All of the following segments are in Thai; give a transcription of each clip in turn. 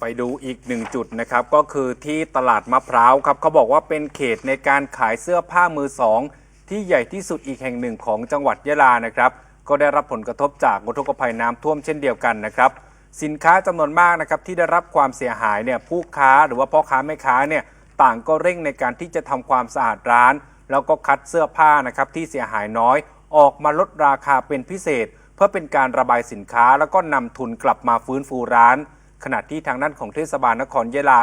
ไปดูอีกหนึ่งจุดนะครับ ก็คือที่ตลาดมะพร้าวครับเขาบอกว่าเป็นเขตในการขายเสื้อผ้ามือสองที่ใหญ่ที่สุดอีกแห่งหนึ่งของจังหวัดยะลานะครับ ก็ได้รับผลกระทบจากอุทกภัยน้ำท่วมเช่นเดียวกันนะครับ สินค้าจำนวนมากนะครับที่ได้รับความเสียหายเนี่ยผู้ค้าหรือว่าพ่อค้าแม่ค้าเนี่ยต่างก็เร่งในการที่จะทำความสะอาดร้าน แล้วก็คัดเสื้อผ้านะครับที่เสียหายน้อย ออกมาลดราคาเป็นพิเศษ เพื่อเป็นการระบายสินค้าแล้วก็นำทุนกลับมาฟื้นฟูร้าน ขณะที่ทางด้านของเทศบาลนครยะลา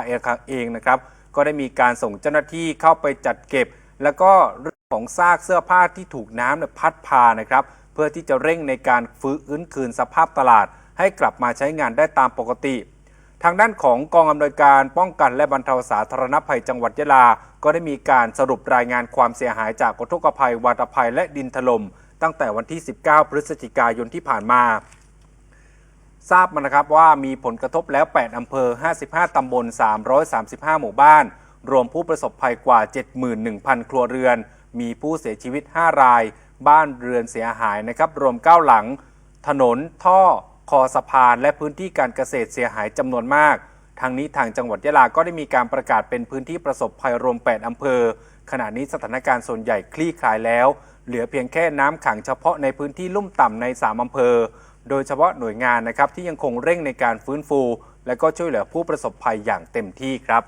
เองนะครับ ก็ได้มีการส่งเจ้าหน้าที่เข้าไปจัดเก็บ แล้วก็เรื่องของซากเสื้อผ้าที่ถูกน้ำพัดพานะครับ เพื่อที่จะเร่งในการฟื้นคืนสภาพตลาด ให้กลับมาใช้งานได้ตามปกติทางด้านของกองอำนวยการป้องกันและบรรเทาสาธารณภัยจังหวัดยะลา ก็ได้มีการสรุปรายงานความเสียหายจากอุทกภัย วาตภัยและดินถล่มตั้งแต่วันที่ 19 พฤศจิกายนที่ผ่านมา ทราบมานะครับว่ามีผลกระทบแล้ว 8 อำเภอ 55 ตำบล 335 หมู่บ้าน รวมผู้ประสบภัยกว่า 71,000 ครัวเรือน มีผู้เสียชีวิต 5 ราย บ้านเรือนเสียหายนะครับ รวม 9 หลัง ถนน ท่อ คอสะพาน และพื้นที่การเกษตรเสียหายจำนวนมาก ทางนี้ทางจังหวัดยะลาก็ได้มีการประกาศเป็นพื้นที่ประสบภัยรวม 8 อำเภอ ขณะนี้สถานการณ์ส่วนใหญ่คลี่คลายแล้ว เหลือเพียงแค่น้ำขังเฉพาะในพื้นที่ลุ่มต่ำใน 3 อำเภอ โดยเฉพาะหน่วยงานนะครับที่ยังคงเร่งในการฟื้นฟู และก็ช่วยเหลือผู้ประสบภัยอย่างเต็มที่ครับ